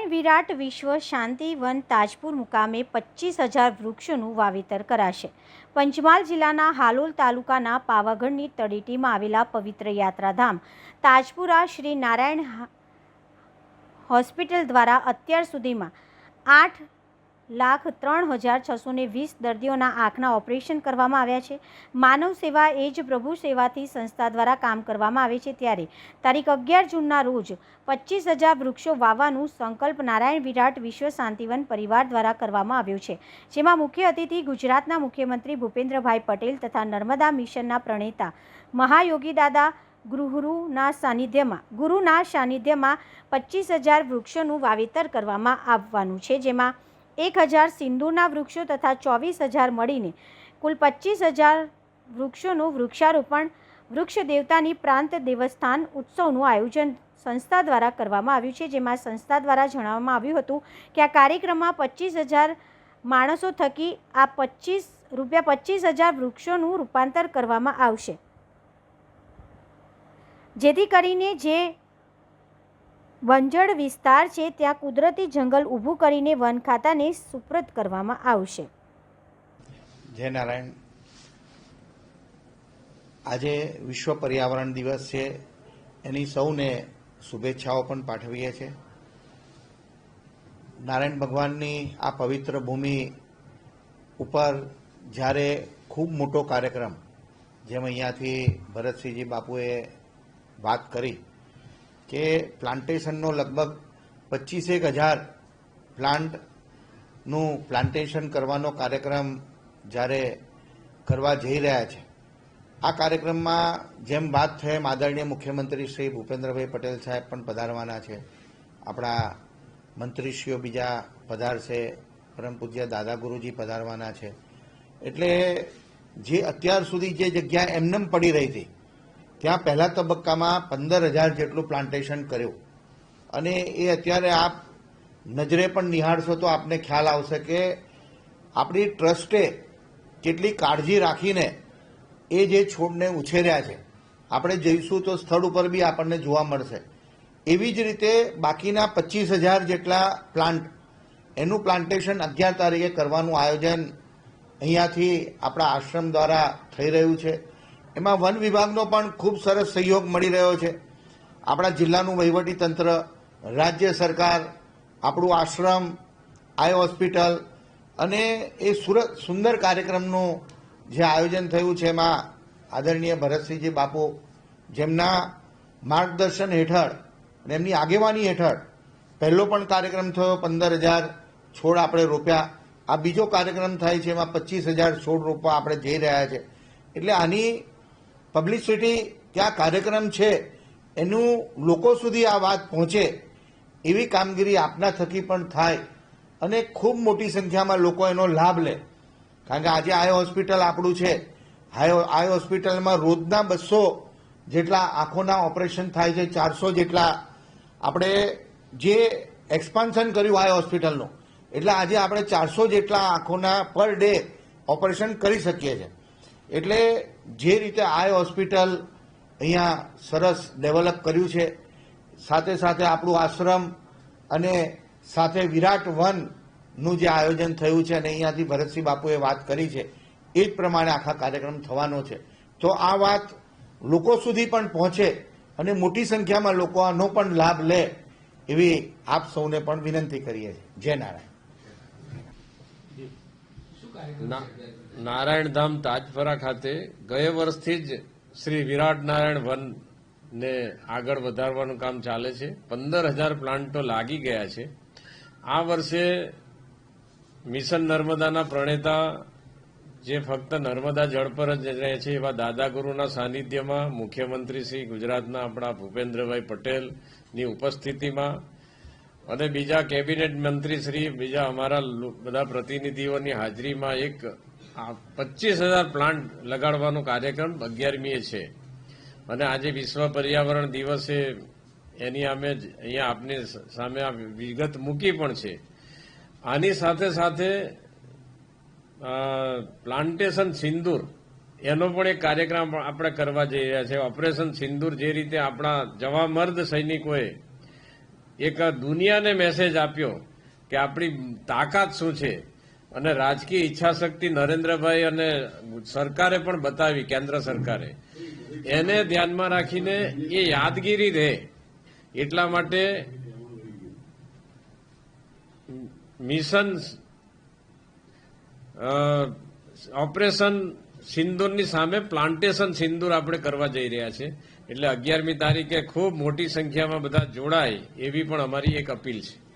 નારાયણ વિરાટ વિશ્વ શાંતિ વન તાજપુર મુકામે પચીસ હજાર વૃક્ષોનું વાવેતર કરાશે. પંચમહાલ જિલ્લાના હાલોલ તાલુકાના પાવાગઢની તળેટીમાં આવેલા પવિત્ર યાત્રાધામ તાજપુરા શ્રી નારાયણ હોસ્પિટલ દ્વારા અત્યાર સુધીમાં આઠ લાખ ત્રણ હજાર છસો ને વીસ દર્દીઓના આંખના ઓપરેશન કરવામાં આવ્યા છે. માનવ સેવા એ જ પ્રભુ સેવાથી સંસ્થા દ્વારા કામ કરવામાં આવે છે ત્યારે. તારીખ અગિયાર જૂનના રોજ પચીસ હજાર વૃક્ષો વાવવાનું સંકલ્પ નારાયણ વિરાટ વિશ્વ શાંતિવન પરિવાર દ્વારા કરવામાં આવ્યો છે. જેમાં મુખ્ય અતિથિ ગુજરાતના મુખ્યમંત્રી ભૂપેન્દ્રભાઈ પટેલ તથા નર્મદા મિશનના પ્રણેતા મહાયોગી દાદા ગુરુના સાનિધ્યમાં ગુરુના સાનિધ્યમાં પચીસ હજાર વૃક્ષોનું વાવેતર કરવામાં આવવાનું છે. જેમાં એક હજાર સિંદૂરના વૃક્ષો તથા ચોવીસ હજાર મળીને કુલ પચીસ હજાર વૃક્ષોનું વૃક્ષારોપણ વૃક્ષ દેવતાની પ્રાંત દેવસ્થાન ઉત્સવનું આયોજન સંસ્થા દ્વારા કરવામાં આવ્યું છે. જેમાં સંસ્થા દ્વારા જણાવવામાં આવ્યું હતું કે આ કાર્યક્રમમાં પચીસ હજાર માણસો થકી આ પચીસ રૂપિયા પચીસ હજાર વૃક્ષોનું રૂપાંતર કરવામાં આવશે. જેથી કરીને જે બંજળ વિસ્તાર છે, ત્યાં કુદરતી જંગલ ઊભું કરીને વન ખાતાને સુપ્રત કરવામાં આવશે. જય નારાયણ. આજે વિશ્વ પર્યાવરણ દિવસ છે, એની સૌને શુભેચ્છાઓ પણ પાઠવીએ છીએ નારાયણ ભગવાનની આ પવિત્ર ભૂમિ ઉપર જ્યારે ખૂબ મોટો કાર્યક્રમ, જેમ અહીંયાથી ભરતસિંહજી બાપુએ વાત કરી કે પ્લાન્ટેશનનો લગભગ પચીસેક હજાર પ્લાન્ટનું પ્લાન્ટેશન કરવાનો કાર્યક્રમ જ્યારે કરવા જઈ રહ્યા છે. આ કાર્યક્રમમાં જેમ વાત થઈ એમ આદરણીય મુખ્યમંત્રી શ્રી ભૂપેન્દ્રભાઈ પટેલ સાહેબ પણ પધારવાના છે. આપણા મંત્રીશ્રીઓ બીજા પધારશે, પરમ પૂજ્ય દાદા ગુરુજી પધારવાના છે. એટલે જે અત્યાર સુધી જે જગ્યા એમનેમ પડી રહી હતી ત્યાં પહેલા તબક્કામાં પંદર હજાર જેટલું પ્લાન્ટેશન કર્યું. અને એ અત્યારે આપ નજરે પણ નિહાળશો તો આપને ખ્યાલ આવશે કે આપણી ટ્રસ્ટે કેટલી કાળજી રાખીને એ જે છોડને ઉછેર્યા છે, આપણે જઈશું તો સ્થળ ઉપર બી આપણને જોવા મળશે. એવી જ રીતે બાકીના પચીસ હજાર જેટલા પ્લાન્ટ એનું પ્લાન્ટેશન અગિયાર તારીખે કરવાનું આયોજન અહીંયાથી આપણા આશ્રમ દ્વારા થઈ રહ્યું છે. એમાં વન વિભાગનો પણ ખૂબ સરસ સહયોગ મળી રહ્યો છે. આપણા જિલ્લાનું વહીવટી તંત્ર, રાજ્ય સરકાર, આપણું આશ્રમ, આઈ હોસ્પિટલ અને એ સુરત સુંદર કાર્યક્રમનું જે આયોજન થયું છે એમાં આદરણીય ભરતસિંહજી બાપુ, જેમના માર્ગદર્શન હેઠળ અને એમની આગેવાની હેઠળ પહેલો પણ કાર્યક્રમ થયો, પંદર હજાર છોડ આપણે રોપ્યા. આ બીજો કાર્યક્રમ થાય છે એમાં પચીસ હજાર છોડ રોપવા આપણે જઈ રહ્યા છે. એટલે આની પબ્લિસિટી ત્યાં કાર્યક્રમ છે, એનું લોકો સુધી આ વાત પહોંચે, એવી કામગીરી આપના થકી પણ થાય અને ખૂબ મોટી સંખ્યામાં લોકો એનો લાભ લે. કારણ કે આજે આઈ હોસ્પિટલ આપણું છે. આઈ હોસ્પિટલમાં રોજના બસો જેટલા આંખોના ઓપરેશન થાય છે, ચારસો જેટલા. આપણે જે એક્સપાન્શન કર્યું આઈ હોસ્પિટલનું, એટલે આજે આપણે ચારસો જેટલા આંખોના પર ડે ઓપરેશન કરી શકીએ છીએ. એટલે જે રીતે આઈ હોસ્પિટલ અહીંયા સરસ ડેવલપ કર્યું છે, સાથે સાથે આપણું આશ્રમ અને સાથે વિરાટ વનનું જે આયોજન થયું છે અને અહીંયાથી ભરતસિંહ બાપુએ વાત કરી છે, એ જ પ્રમાણે આખા કાર્યક્રમ થવાનો છે. તો આ વાત લોકો સુધી પણ પહોંચે અને મોટી સંખ્યામાં લોકો આનો પણ લાભ લે એવી આપ સૌને પણ વિનંતી કરીએ છીએ. જય નારાયણ. નારાયણધામ તાજપરા ખાતે ગયા વર્ષથી જ શ્રી વિરાટ નારાયણ વન ને આગળ વધારવાનું કામ ચાલે છે. પંદર હજાર પ્લાન્ટો લાગી ગયા છે. આ વર્ષે મિશન નર્મદાના પ્રણેતા જે ફક્ત નર્મદા જળ પર જ રહે છે, એવા દાદાગુરુના સાનિધ્યમાં મુખ્યમંત્રી શ્રી ગુજરાતના આપણા ભૂપેન્દ્રભાઈ પટેલની ઉપસ્થિતિમાં અને બીજા કેબિનેટ મંત્રી શ્રી, બીજા અમારા બધા પ્રતિનિધિઓની હાજરીમાં એક પચીસ હજાર પ્લાન્ટ લગાડવાનો કાર્યક્રમ અગિયારમીએ છે. અને આજે વિશ્વ પર્યાવરણ દિવસે એની અમે જ અહીંયા આપની સામે આ વિગત મૂકી પણ છે. આની સાથે સાથે પ્લાન્ટેશન સિંદૂર, એનો પણ એક કાર્યક્રમ આપણે કરવા જઈ રહ્યા છે. ઓપરેશન સિંદૂર જે રીતે આપણા જવામર્દ સૈનિકોએ એક દુનિયાને મેસેજ આપ્યો કે આપણી તાકાત શું છે? અને રાજકીય ઈચ્છાશક્તિ નરેન્દ્રભાઈ અને સરકારે પણ બતાવી, કેન્દ્ર સરકારે. એને ધ્યાનમાં રાખીને એ યાદગીરી રહે એટલા માટે મિશન ઓપરેશન સિંદૂરની સામે પ્લાન્ટેશન સિંદૂર આપણે કરવા જઈ રહ્યા છે. એટલે અગિયારમી તારીખે ખૂબ મોટી સંખ્યામાં બધા જોડાય એવી પણ અમારી એક અપીલ છે.